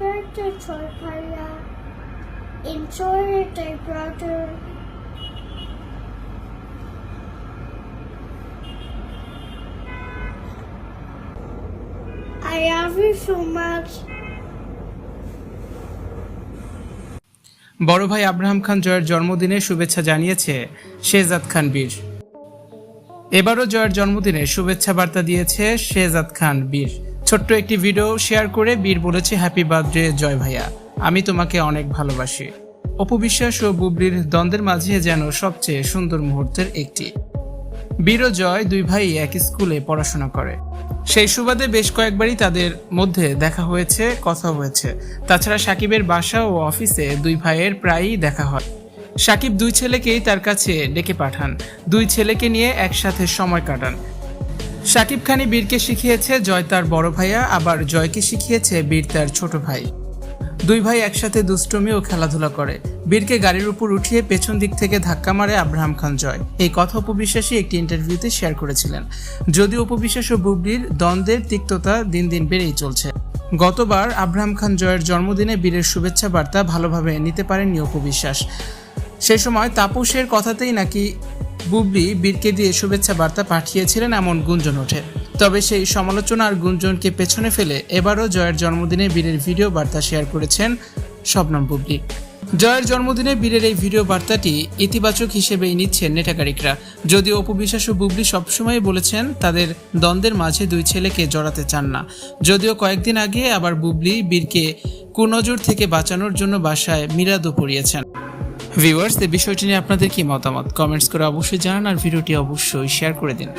birthday, Troy Paya. Enjoy your day, brother. I love you so much. বড় ভাই Abraham খান জয়ের জন্মদিনে শুভেচ্ছা জানিয়েছে শেহজাদ খান বীর এবারও জয়ের জন্মদিনে শুভেচ্ছা বার্তা দিয়েছে শেহজাদ খান বীর ছোট্ট একটি ভিডিও শেয়ার করে বীর বলেছে হ্যাপি বার্থডে জয় ভাইয়া। আমি তোমাকে অনেক ভালোবাসি। অপবিশ্বাস ও বুবলির দ্বন্দ্বের মাঝে যেন সবচেয়ে সুন্দর মুহূর্তের একটি। বীর জয় দুই ভাই এক স্কুলে পড়াশোনা করে। সেই সুবাদে বেশ কয়েকবারই তাদের মধ্যে দেখা হয়েছে, কথা হয়েছে। তাছাড়া সাকিবের বাসা ও অফিসে দুই ভাইয়ের প্রায়ই দেখা হয়। সাকিব দুই ছেলেকেই তার কাছে ডেকে পাঠান। দুই ছেলেকে নিয়ে একসাথে সময় কাটান। সাকিব খানি বীরকে শিখিয়েছে জয় তার বড় ভাইয়া, আবার জয়কে শিখিয়েছে বীর তার ছোট ভাই। দুই ভাই একসাথে দুষ্টমি ও খেলাধুলা করে। বীরকে গাড়ির উপর উঠিয়ে পেছন দিক থেকে ধাক্কা মারে আব্রাহাম খান জয়। এই কথা উপবিশ্বাসী একটি ইন্টারভিউতে শেয়ার করেছিলেন। যদিও উপবিশ্বাস ও বুবলির দ্বন্দ্বের তিক্ততা দিন দিন বেড়েই চলছে। গতবার আব্রাহাম খান জয়ের জন্মদিনে বীরের শুভেচ্ছা বার্তা ভালোভাবে নিতে পারেননি উপবিশ্বাস। সেই সময় তাপসের কথাতেই নাকি বুবলি বীরকে দিয়ে শুভেচ্ছা বার্তা পাঠিয়েছিলেন এমন গুঞ্জন ওঠে। তবে সেই সমালোচনা আর গুঞ্জনকে পেছনে ফেলে এবারও জয়ের জন্মদিনে বীরের ভিডিও বার্তা শেয়ার করেছেন শবনম বুবলি। জয়ের জন্মদিনে বীরের এই ভিডিও বার্তাটি ইতিবাচক হিসেবেই নিচ্ছেন নেটাকারিকরা। যদিও অপবিশ্বাস ও বুবলি সবসময় বলেছেন তাদের দ্বন্দ্বের মাঝে দুই ছেলেকে জড়াতে চান না। যদিও কয়েকদিন আগে আবার বুবলি বীরকে কুনজর থেকে বাঁচানোর জন্য বাসায় মিরাদও পড়িয়েছেন। ভিউয়ার্স এই বিষয়টি নিয়ে আপনাদের কি মতামত? কমেন্টস করে অবশ্যই জানান আর ভিডিওটি অবশ্যই শেয়ার করে দিন।